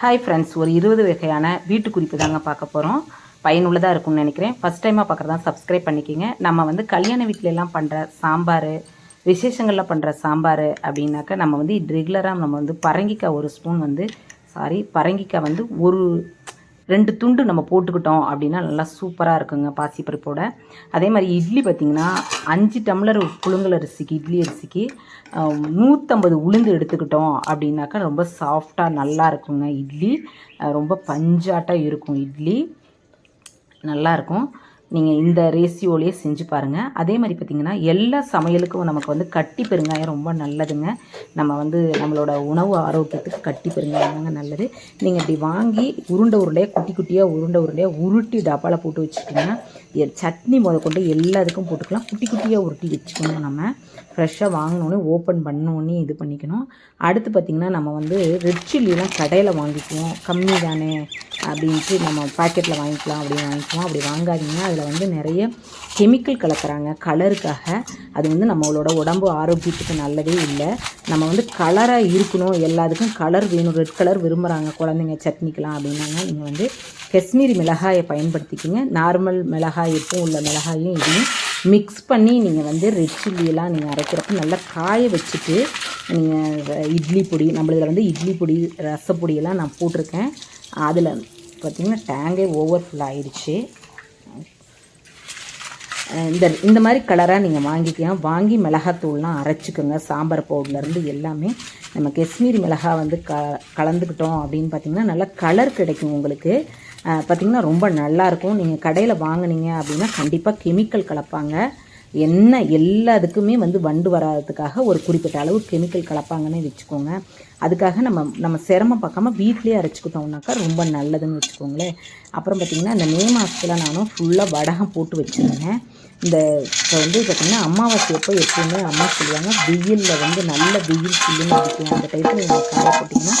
Hi friends ஒரு இருபது வகையான வீட்டு குறிப்பு தாங்க பார்க்க போகிறோம் பயனுள்ளதாக இருக்கும்னு நினைக்கிறேன். ஃபஸ்ட் டைமாக பார்க்குறதா சப்ஸ்கிரைப் பண்ணிக்கிங்க. நம்ம வந்து கல்யாண வீட்டிலலாம் பண்ணுற சாம்பார் விசேஷங்களில் பண்ணுற சாம்பார் அப்படின்னாக்கா நம்ம வந்து ரெகுலராக நம்ம வந்து பரங்கிக்காய் ஒரு ஸ்பூன் வந்து சாரி பரங்கிக்காய் வந்து ஒரு ரெண்டு துண்டு நம்ம போட்டுக்கிட்டோம் அப்படின்னா நல்லா சூப்பராக இருக்குங்க பாசிப்பருப்போட அதே மாதிரி இட்லி பார்த்திங்கன்னா அஞ்சு டம்ளர் புழுங்கல் அரிசிக்கு இட்லி அரிசிக்கு நூற்றம்பது உளுந்து எடுத்துக்கிட்டோம் அப்படின்னாக்கா ரொம்ப சாஃப்டாக நல்லா இருக்குங்க இட்லி. ரொம்ப பஞ்சாட்டாக இருக்கும் இட்லி. நல்லாயிருக்கும் நீங்கள் இந்த ரேசியோலேயே செஞ்சு பாருங்கள் அதே மாதிரி பார்த்திங்கன்னா எல்லா சமையலுக்கும் நமக்கு வந்து கட்டி பெருங்காயம் ரொம்ப நல்லதுங்க. நம்ம வந்து நம்மளோட உணவு ஆரோக்கியத்துக்கு கட்டி பெருங்காயம் தாங்க நல்லது. நீங்கள் இப்படி வாங்கி உருண்டை உருண்டையாக குட்டி குட்டியாக உருண்டை உருண்டையாக உருட்டி டப்பாவில் போட்டு வச்சுட்டிங்கன்னா சட்னி முத கொண்டு எல்லாத்துக்கும் போட்டுக்கலாம். குட்டி குட்டியாக உருட்டி வச்சுக்கணும் நம்ம. ஃப்ரெஷ்ஷாக வாங்கினோடனே ஓப்பன் பண்ணோடனே இது பண்ணிக்கணும். அடுத்து பார்த்திங்கன்னா நம்ம வந்து ரெட் சில்லிலாம் கடையில் வாங்கிக்குவோம். கம்மி தானே அப்படின்ட்டு நம்ம பாக்கெட்டில் வாங்கிக்கலாம் அப்படின்னு வாங்கிக்குவோம். அப்படி வாங்காதீங்க. அதில் வந்து நிறைய கெமிக்கல் கலக்கிறாங்க. கலருக்காக அது வந்து நம்மளோட உடம்பு ஆரோக்கியத்துக்கு நல்லதே இல்லை. நம்ம வந்து கலராக இருக்கணும். எல்லாத்துக்கும் கலர் வேணும். ரெட் கலர் விரும்புகிறாங்க குழந்தைங்க சட்னிக்கெலாம் அப்படின்னாங்க. நீங்கள் வந்து காஷ்மீரி மிளகாயை பயன்படுத்திக்கிங்க. நார்மல் மிளகாய் எப்பவும் உள்ள மிளகாயும் இதையும் மிக்ஸ் பண்ணி நீங்கள் வந்து ரெட் சில்லியெல்லாம் நீங்கள் அரைக்கிறப்ப நல்லா காய வச்சுட்டு நீங்கள் இட்லி பொடி நம்மளதில் வந்து இட்லி பொடி ரசப்பொடியெல்லாம் நான் போட்டிருக்கேன். அதில் பார்த்திங்கன்னா டேங்கே ஓவர் ஃபுல் ஆயிடுச்சு. இந்த இந்த மாதிரி கலராக நீங்கள் வாங்கிக்கலாம். வாங்கி மிளகாத்தூள்லாம் அரைச்சிக்கோங்க. சாம்பார் பவுடர்லேருந்து எல்லாமே நம்ம காஷ்மீரி மிளகா வந்து க கலந்துக்கிட்டோம் அப்படின்னு பார்த்தீங்கன்னா நல்லா கலர் கிடைக்கும் உங்களுக்கு. பார்த்தீங்கன்னா ரொம்ப நல்லாயிருக்கும் நீங்கள் கடையில் வாங்கினீங்க அப்படின்னா கண்டிப்பாக கெமிக்கல் கலப்பாங்க. என்ன எல்லாத்துக்குமே வந்து வண்டு வராததுக்காக ஒரு குறிப்பிட்ட அளவு கெமிக்கல் கலப்பாங்கன்னு வச்சுக்கோங்க. அதுக்காக நம்ம நம்ம சிரமம் பார்க்காம வீட்லேயே அரைச்சிக்கிட்டோம்னாக்கா ரொம்ப நல்லதுன்னு வச்சுக்கோங்களேன். அப்புறம் பார்த்திங்கன்னா அந்த மே மாதத்தில் நானும் ஃபுல்லாக வடகம் போட்டு வச்சுருந்தேன். இந்த இப்போ வந்து பார்த்திங்கன்னா அமாவாசை அப்போ எப்போவுமே அம்மா சொல்லுவாங்க. வெயிலில் வந்து நல்ல வெயில் சில்லுன்னு அடிக்கும் அந்த டைத்தில் நீங்கள் காய போட்டிங்கன்னா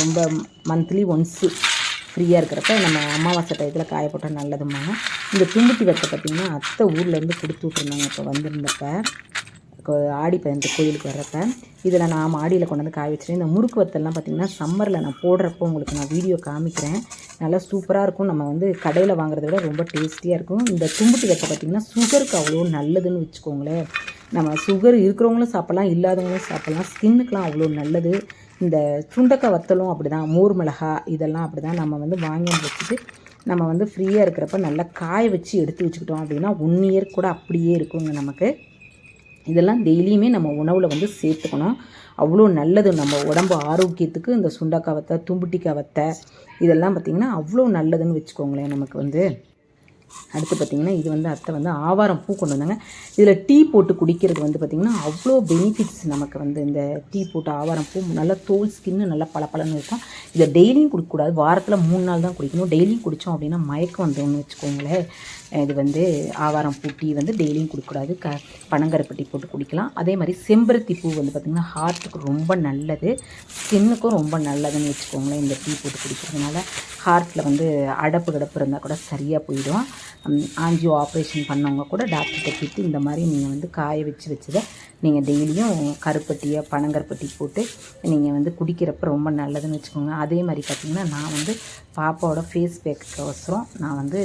ரொம்ப மந்த்லி ஒன்ஸு ஃப்ரீயாக இருக்கிறப்ப நம்ம அமாவாசை டயத்தில் காய போட்டால் இந்த தும்புட்டி வெட்டை பார்த்திங்கன்னா அத்தை ஊர்லேருந்து கொடுத்து விட்ருந்தாங்க இப்போ வந்திருந்தப்ப ஆடி பதினெட்டு கோயிலுக்கு வர்றப்ப இதில் நான் மாடியில் கொண்டு வந்து காய வச்சிருக்கேன் இந்த முறுக்கு வத்தல்லாம் பார்த்திங்கன்னா சம்மரில் நான் போடுறப்போ உங்களுக்கு நான் வீடியோ காமிக்கிறேன். நல்லா சூப்பராக இருக்கும். நம்ம வந்து கடையில் வாங்குறத விட ரொம்ப டேஸ்டியாக இருக்கும். இந்த தும்புட்டி வெத்தை பார்த்திங்கன்னா சுகருக்கு அவ்வளோ நல்லதுன்னு வச்சுக்கோங்களேன். நம்ம சுகர் இருக்கிறவங்களும் சாப்பிட்லாம் இல்லாதவங்களும் சாப்பிட்லாம். ஸ்கின்னுக்கெலாம் அவ்வளோ நல்லது. இந்த சுண்டக்காய் வத்தலும் அப்படி தான் மோர் மிளகா இதெல்லாம் அப்படி தான் நம்ம வந்து வாங்கி வச்சுட்டு நம்ம வந்து ஃப்ரீயாக இருக்கிறப்ப நல்லா காய வச்சு எடுத்து வச்சுக்கிட்டோம் அப்படின்னா ஒன் இயர் கூட அப்படியே இருக்குங்க நமக்கு. இதெல்லாம் டெய்லியுமே நம்ம உணவில் வந்து சேர்த்துக்கணும். அவ்வளோ நல்லது. நம்ம உடம்பு ஆரோக்கியத்துக்கு இந்த சுண்டக்காய் வத்தை தும்புட்டிக்காய் வத்தை இதெல்லாம் பார்த்திங்கன்னா அவ்வளோ நல்லதுன்னு வச்சுக்கோங்களேன் நமக்கு வந்து. அடுத்து பார்த்திங்கன்னா இது வந்து அத்தை வந்து ஆவாரம் பூ கொண்டு வந்தாங்க. இதில் டீ போட்டு குடிக்கிறது வந்து பார்த்திங்கன்னா அவ்வளோ பெனிஃபிட்ஸ் நமக்கு வந்து இந்த டீ போட்டு ஆவாரம் பூ நல்லா தோல் ஸ்கின்னு நல்லா பளபளன்னு இருக்கும். இதை டெய்லியும் குடிக்கக்கூடாது. வாரத்தில் மூணு நாள் தான் குடிக்கணும். டெய்லியும் குடித்தோம் அப்படின்னா மயக்கம் வந்துடும்னு வச்சுக்கோங்களேன். இது வந்து ஆவாரம் பூ டீ வந்து டெய்லியும் குடிக்கக்கூடாது. க பனங்கருப்பட்டி போட்டு குடிக்கலாம். அதே மாதிரி செம்பருத்தி பூ வந்து பார்த்திங்கன்னா ஹார்ட்டுக்கு ரொம்ப நல்லது. ஸ்கின்னுக்கும் ரொம்ப நல்லதுன்னு வச்சுக்கோங்களேன் இந்த டீ போட்டு குடிக்கிறதுனால. ஹார்ட்டில் வந்து அடப்பு கிடப்பு இருந்தால் கூட சரியாக போயிடும். ஆஞ்சியோ ஆப்ரேஷன் பண்ணவங்க கூட டாக்டர்கிட்ட கேட்டு இந்த மாதிரி நீங்கள் வந்து காய வச்சு வச்சதை நீங்கள் டெய்லியும் கருப்பட்டியை பனங்கருப்பட்டி போட்டு நீங்கள் வந்து குடிக்கிறப்ப ரொம்ப நல்லதுன்னு வச்சுக்கோங்க. அதே மாதிரி பார்த்திங்கன்னா நான் வந்து பாப்பாவோட ஃபேஸ் பேக்கு அவசரம் நான் வந்து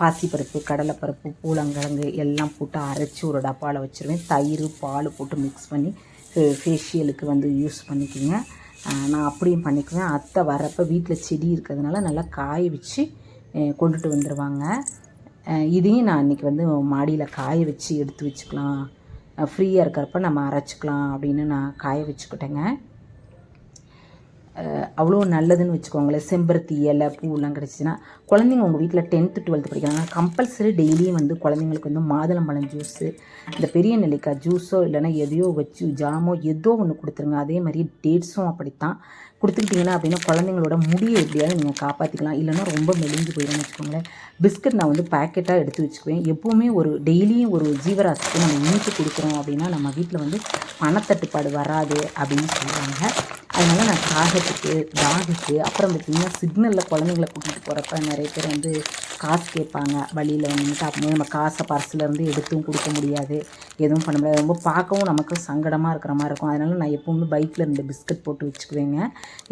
பாசிப்பருப்பு கடலைப்பருப்பு பூலங்கிழங்கு எல்லாம் போட்டு அரைச்சி ஒரு டப்பாவில் வச்சுருவேன். தயிர் பால் போட்டு மிக்ஸ் பண்ணி ஃபேஷியலுக்கு வந்து யூஸ் பண்ணிக்குங்க. நான் அப்படியும் பண்ணிக்குவேன். அத்தை வரப்போ வீட்டில் செடி இருக்கிறதுனால நல்லா காய வச்சு கொண்டுட்டு வந்துடுவாங்க இதையும் நான் இன்றைக்கி வந்து மாடியில் காய வச்சு எடுத்து வச்சுக்கலாம். ஃப்ரீயாக இருக்கிறப்ப நம்ம அரைச்சிக்கலாம் அப்படின்னு நான் காய வச்சுக்கிட்டேங்க. அவ்வளோ நல்லதுன்னு வச்சுக்கோங்களேன். செம்பருத்தி இலை பூலாம் கிடச்சிச்சின்னா குழந்தைங்க உங்கள் வீட்டில் டென்த்து டுவெல்த்து படிக்கிறாங்க. கம்பல்சரி டெய்லியும் வந்து குழந்தைங்களுக்கு வந்து மாதுளம்பழம் ஜூஸு இந்த பெரிய நெல்லிக்காய் ஜூஸோ இல்லைன்னா எதையோ வச்சு ஜாமோ ஏதோ ஒன்று கொடுத்துருங்க. அதே மாதிரி டேட்ஸும் அப்படித்தான். கொடுத்துக்கிட்டிங்கன்னா அப்படின்னா குழந்தைங்களோட முடியை எப்படியாவது நீங்கள் காப்பாற்றிக்கலாம் இல்லைன்னா ரொம்ப மெலிஞ்சு போயிடும்னு வச்சுக்கோங்களேன். பிஸ்கட் நான் வந்து பேக்கெட்டாக எடுத்து வச்சுக்குவேன். எப்போவுமே ஒரு டெய்லியும் ஒரு ஜீவராசிக்கு நம்ம இனிப்பு கொடுக்குறோம் அப்படின்னா நம்ம வீட்டில் வந்து பணத்தட்டுப்பாடு வராது அப்படின்னு சொல்லுவாங்க அதனால் நான் காகத்துக்கு டாகுக்கு அப்புறம் பார்த்திங்கன்னா சிக்னலில் குழந்தைங்கள கூட்டிகிட்டு போகிறப்ப நிறைய பேர் வந்து காசு கேட்பாங்க. வழியில் வந்துட்டு அப்போ நம்ம காசை பர்ஸ்லேருந்து எடுத்தும் கொடுக்க முடியாது. எதுவும் பண்ண முடியாது. ரொம்ப பார்க்கவும் நமக்கு சங்கடமாக இருக்கிற மாதிரி இருக்கும். அதனால் நான் எப்போவுமே பைக்கில் ரெண்டு பிஸ்கட் போட்டு வச்சுக்குவேங்க.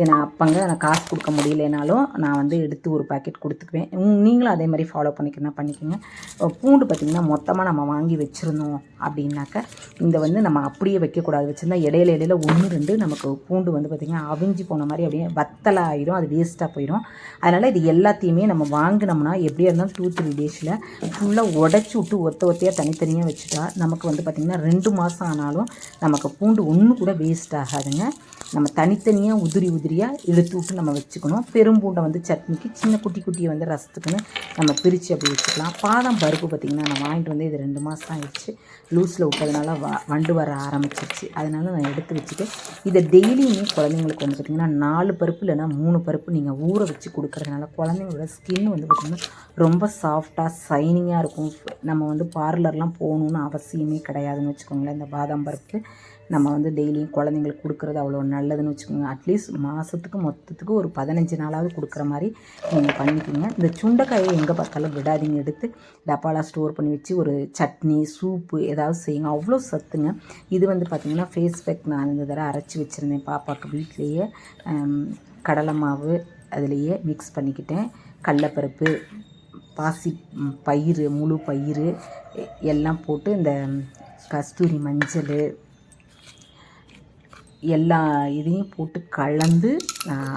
ஏன்னா அப்பங்க நான் காசு கொடுக்க முடியலனாலும் நான் வந்து எடுத்து ஒரு பாக்கெட் கொடுத்துக்குவேன். நீங்களும் அதே மாதிரி ஃபாலோ பண்ணிக்கணும் பண்ணிக்கோங்க. பூண்டு பார்த்திங்கன்னா மொத்தமாக நம்ம வாங்கி வச்சுருந்தோம் அப்படின்னாக்க இந்த வந்து நம்ம அப்படியே வைக்கக்கூடாது. வச்சுருந்தா இடையில இடையில ஒன்று ரெண்டு நமக்கு பூண்டு வந்து பார்த்திங்கன்னா அவிஞ்சு போன மாதிரி அப்படியே வத்தலாக ஆயிடும் அது வேஸ்ட்டாக போயிடும் அதனால் இது எல்லாத்தையுமே நம்ம வாங்கினோம்னா எப்படியா இருந்தாலும் டூ த்ரீ டேஸில் ஃபுல்லாக உடச்சி விட்டு ஒத்த ஒத்தையாக தனித்தனியாக வச்சுட்டா நமக்கு வந்து பார்த்திங்கன்னா ரெண்டு மாதம் ஆனாலும் நமக்கு பூண்டு ஒன்று கூட வேஸ்ட் ஆகாதுங்க. நம்ம தனித்தனியாக உதிரி உதிரியாக இழுத்து விட்டு நம்ம வச்சுக்கணும். பெரும்பூண்டை வந்து சட்னிக்கு சின்ன குட்டி குட்டியை வந்து ரசத்துக்குன்னு நம்ம பிரித்து அப்படி வச்சுக்கலாம். பாதாம் பருப்பு பார்த்திங்கன்னா நான் வாங்கிட்டு வந்து இது ரெண்டு மாதம் ஆயிடுச்சு. லூஸில் விட்டதுனால வ வண்டு வர ஆரம்பிச்சிருச்சு. அதனால நான் எடுத்து வச்சுட்டு இதை டெய்லியுமே குழந்தைங்களுக்கு வந்து பார்த்திங்கன்னா நாலு பருப்பு இல்லைன்னா மூணு பருப்பு நீங்கள் ஊற வச்சு கொடுக்குறதுனால குழந்தைங்களோட ஸ்கின் வந்து பார்த்திங்கன்னா ரொம்ப சாஃப்டாக சைனிங்காக இருக்கும். நம்ம வந்து பார்லர்லாம் போகணுன்னு அவசியமே கிடையாதுன்னு வச்சுக்கோங்களேன் இந்த பாதாம் பருப்பு. நம்ம வந்து டெய்லியும் குழந்தைங்களுக்கு கொடுக்குறது அவ்வளோ நல்லதுன்னு வச்சுக்கோங்க. அட்லீஸ்ட் மாதத்துக்கு மொத்தத்துக்கு ஒரு பதினஞ்சு நாளாவது கொடுக்குற மாதிரி நீங்கள் பண்ணிக்கோங்க. இந்த சுண்டைக்காயை எங்கே பார்த்தாலும் விடாதீங்க. எடுத்து டப்பாலாம் ஸ்டோர் பண்ணி வச்சு ஒரு சட்னி சூப்பு ஏதாவது செய்யுங்க. அவ்வளோ சத்துங்க. இது வந்து பார்த்திங்கன்னா ஃபேஸ் பேக் நான் இந்த தடவை அரைச்சி வச்சுருந்தேன். பாப்பாவுக்கு வீட்லேயே கடலை மாவு அதுலேயே மிக்ஸ் பண்ணிக்கிட்டேன். கடலப்பருப்பு பாசி பயிர் பயிறு முழு பயிறு எல்லாம் போட்டு இந்த கஸ்தூரி மஞ்சள் எல்லா இதையும் போட்டு கலந்து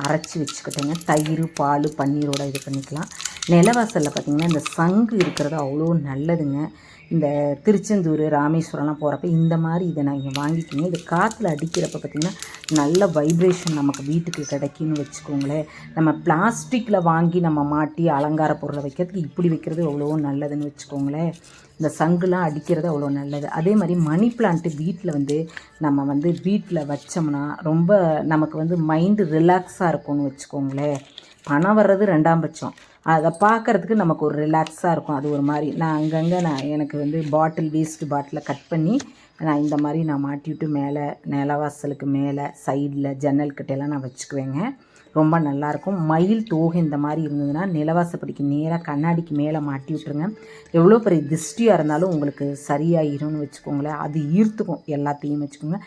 அரைச்சி வச்சுக்கிட்டேங்க. தயிர் பால் பன்னீரோட இது பண்ணிக்கலாம். நிலவாசலில் பார்த்திங்கன்னா இந்த சங்கு இருக்கிறது அவ்வளோ நல்லதுங்க. இந்த திருச்செந்தூர் ராமேஸ்வரம்லாம் போகிறப்ப இந்த மாதிரி இதை நான் இங்கே வாங்கிக்கிங்க. இது காற்றுல அடிக்கிறப்ப பார்த்திங்கன்னா நல்ல வைப்ரேஷன் நமக்கு வீட்டுக்கு கிடைக்குன்னு வச்சுக்கோங்களேன். நம்ம பிளாஸ்டிக்கில் வாங்கி நம்ம மாட்டி அலங்கார பொருளை வைக்கிறதுக்கு இப்படி வைக்கிறது எவ்வளோ நல்லதுன்னு வச்சுக்கோங்களேன். இந்த சங்குலாம் அடிக்கிறது அவ்வளோ நல்லது. அதே மாதிரி மணி பிளான்ட்டு வீட்டில் வந்து நம்ம வந்து வீட்டில் வச்சோம்னா ரொம்ப நமக்கு வந்து மைண்டு ரிலாக்ஸாக இருக்கும்னு வச்சுக்கோங்களேன். பணம் வர்றது ரெண்டாம் பட்சம். அதை பார்க்கறதுக்கு நமக்கு ஒரு ரிலாக்ஸாக இருக்கும். அது ஒரு மாதிரி. நான் அங்கங்கே நான் எனக்கு வந்து பாட்டில் வேஸ்ட் பாட்டிலை கட் பண்ணி நான் இந்த மாதிரி நான் மாட்டிவிட்டு மேலே நிலவாசலுக்கு மேலே சைடில் ஜன்னல்கிட்டெல்லாம் நான் வச்சுக்குவேங்க. ரொம்ப நல்லாயிருக்கும். மயில் தோகை இந்த மாதிரி இருந்ததுன்னா நிலவாசப்படிக்கு நேராக கண்ணாடிக்கு மேலே மாட்டி விட்டுருங்க. எவ்வளோ பெரிய திருஷ்டியாக இருந்தாலும் உங்களுக்கு சரியாயிரும்னு வச்சுக்கோங்களேன். அது ஈர்த்துக்கும் எல்லாத்தையும் வச்சுக்கோங்க.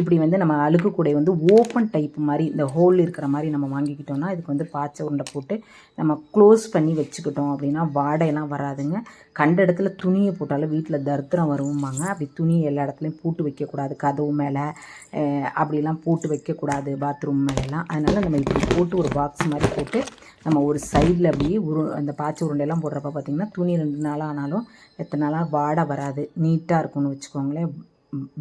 இப்படி வந்து நம்ம அழுக்கு கூடை வந்து ஓப்பன் டைப் மாதிரி இந்த ஹோல் இருக்கிற மாதிரி நம்ம வாங்கிக்கிட்டோம்னா இதுக்கு வந்து பாய்ச்ச உருண்டை போட்டு நம்ம க்ளோஸ் பண்ணி வச்சுக்கிட்டோம் அப்படின்னா வாடையெல்லாம் வராதுங்க. கண்ட இடத்துல துணியை போட்டாலும் வீட்டில் தரித்திரம் வருவாங்க அப்படி துணி எல்லா இடத்துலையும் பூட்டு வைக்கக்கூடாது. கதவு மேலே அப்படிலாம் போட்டு வைக்கக்கூடாது பாத்ரூம் மேலெலாம் அதனால் நம்ம இப்படி போட்டு ஒரு பாக்ஸ் மாதிரி போட்டு நம்ம ஒரு சைடில் அப்படியே உரு அந்த பாய்ச்ச உருண்டையெல்லாம் போடுறப்ப பார்த்திங்கன்னா துணி ரெண்டு நாளாக ஆனாலும் எத்தனை நாளாக வாடை வராது. நீட்டாக இருக்கும்னு வச்சுக்கோங்களேன்.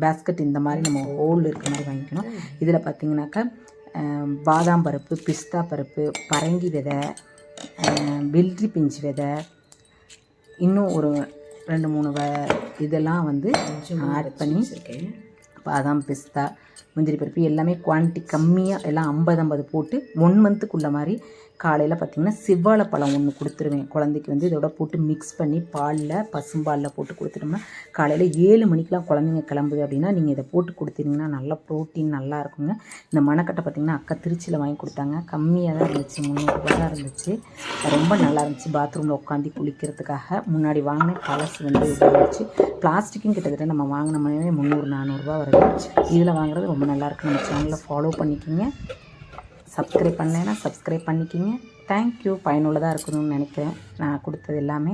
பேஸ்கெட் இந்த மாதிரி நம்ம ஹோல் இருக்கிற மாதிரி வாங்கிக்கணும். இதில் பார்த்திங்கனாக்கா பாதாம் பருப்பு பிஸ்தா பருப்பு பரங்கி விதை அஹ், வெள்ளரி பிஞ்சு விதை இன்னும் ஒரு ரெண்டு மூணு வ இதெல்லாம் வந்து ஆட் பண்ணி பாதாம் பிஸ்தா முந்திரி பருப்பு எல்லாமே குவான்டிட்டி கம்மியாக எல்லாம் ஐம்பது ஐம்பது போட்டு ஒன் மந்த்துக்குள்ள மாதிரி காலையில் பார்த்திங்கன்னா செவ்வாழை பழம் ஒன்று கொடுத்துருவேன். குழந்தைக்கு வந்து இதோட போட்டு மிக்ஸ் பண்ணி பாலில் பசும்பாலில் போட்டு கொடுத்துட்டோம்னா காலையில் ஏழு மணிக்கெலாம் குழந்தைங்க கிளம்புது அப்படின்னா நீங்கள் இதை போட்டு கொடுத்தீங்கன்னா நல்லா ப்ரோட்டீன் நல்லா இருக்குங்க. இந்த மணக்கட்டை பார்த்திங்கன்னா அக்கா திருச்சியில் வாங்கி கொடுத்தாங்க. கம்மியாக தான் இருந்துச்சு முந்நூறுரூவா தான் இருந்துச்சு. ரொம்ப நல்லா இருந்துச்சு பாத்ரூமில் உட்காந்து குளிக்கிறதுக்காக. முன்னாடி வாங்கின கலர்ஸ் வந்து இருந்துச்சு. பிளாஸ்டிக்கும் கிட்டத்தட்ட நம்ம வாங்கினோம்னாவே முந்நூறு நானூறுரூவா வருது இதில் வாங்குறது ரொம்ப நல்லாயிருக்கு நம்ம சேனலில் ஃபாலோ பண்ணிக்கிங்க. சப்ஸ்கிரைப் பண்ணலைன்னா சப்ஸ்கிரைப் பண்ணிக்கிங்க. தேங்க்யூ பயனுள்ளதாக இருக்கணும்னு நினைக்கிறேன். நான் கொடுத்தது எல்லாமே